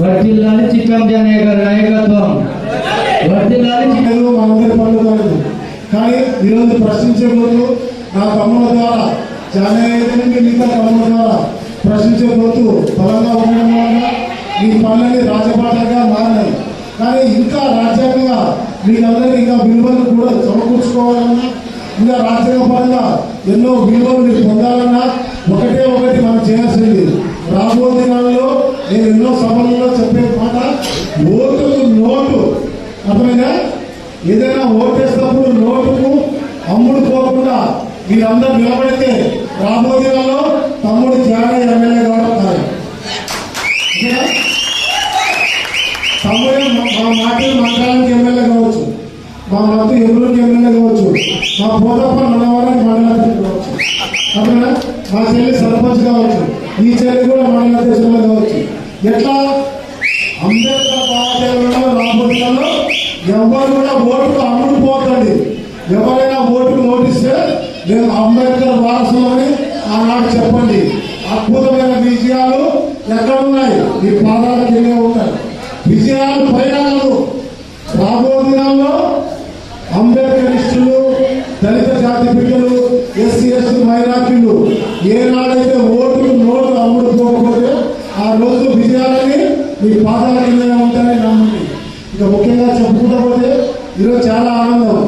వర్ధిల్లాలి చిక్కం జానయ్య గారి నాయకత్వం. వర్ధిల్లాలి చిక్కం లేదు మనందరి పనులు కాలేదు కానీ ఈరోజు ప్రశ్నించే ముందు నా తమ్ముల ద్వారా జానయ్య నుండి మిగతా తమ్ముల ద్వారా ప్రశ్నించే పోతూ బలంగా ఉండడం వలన ఈ పనులని రాజపాటలుగా మారినాయి. కానీ ఇంకా రాజ్యాంగంగా మీరందరికీ ఇంకా విలువలు కూడా సమకూర్చుకోవాలన్నా ఇంకా రాజ్యాంగపరంగా ఎన్నో విలువలు మీరు పొందాలన్నా ఒకటే ఒకటి మనం చేయాల్సింది. రాబో దినాల్లో నేను ఎన్నో సభలలో చెప్పే మాట ఓటుకు నోటు. అర్థమైనా ఏదైనా ఓటేసినప్పుడు నోటుకు అమ్ముడు పోకుండా మీరందరూ నిలబడితే రాబో దినాల్లో తమ్ముడు త్యాగ ఎమ్మెల్యే కావడం తమ్ముడే మా- మాటలు మాట్లాడడానికి ఎమ్మెల్యే కావచ్చు మా ఎమ్మెల్యే కావచ్చు. మా పోతప్ప నన్నవరానికి మండలాధ్యక్షుడు కావచ్చు. అక్కడ మా చెల్లి సర్పంచ్ కావచ్చు. ఈ చెల్లి కూడా మండలాధ్యక్షులు కావచ్చు. ఎట్లా? అంబేద్కర్ భారతీయులలో రాబోతులలో ఎవరు కూడా ఓటుకు అమ్ముడు పోకండి. ఎవరైనా ఓటుకు ఓటిస్తే నేను అంబేద్కర్ వారసులని ఆనాడు చెప్పండి. అద్భుతమైన విజయాలు ఎక్కడ ఉన్నాయి మీ పాదాల కింద ఉంటాయి. విజయాలు పైన రాబో దినాల్లో అంబేద్కరిస్టులు దళిత జాతి బిడ్డలు ఎస్సీ ఎస్టీ మైనార్టీలు ఏనాడైతే ఓటు నోటు అమ్ముడుకోకపోతే ఆ రోజు విజయాలని మీ పాదాలు కింద ఉంటాయని నమ్మండి ఇక ముఖ్యంగా చెప్పుకుంటా పోతే ఈరోజు చాలా ఆనందం.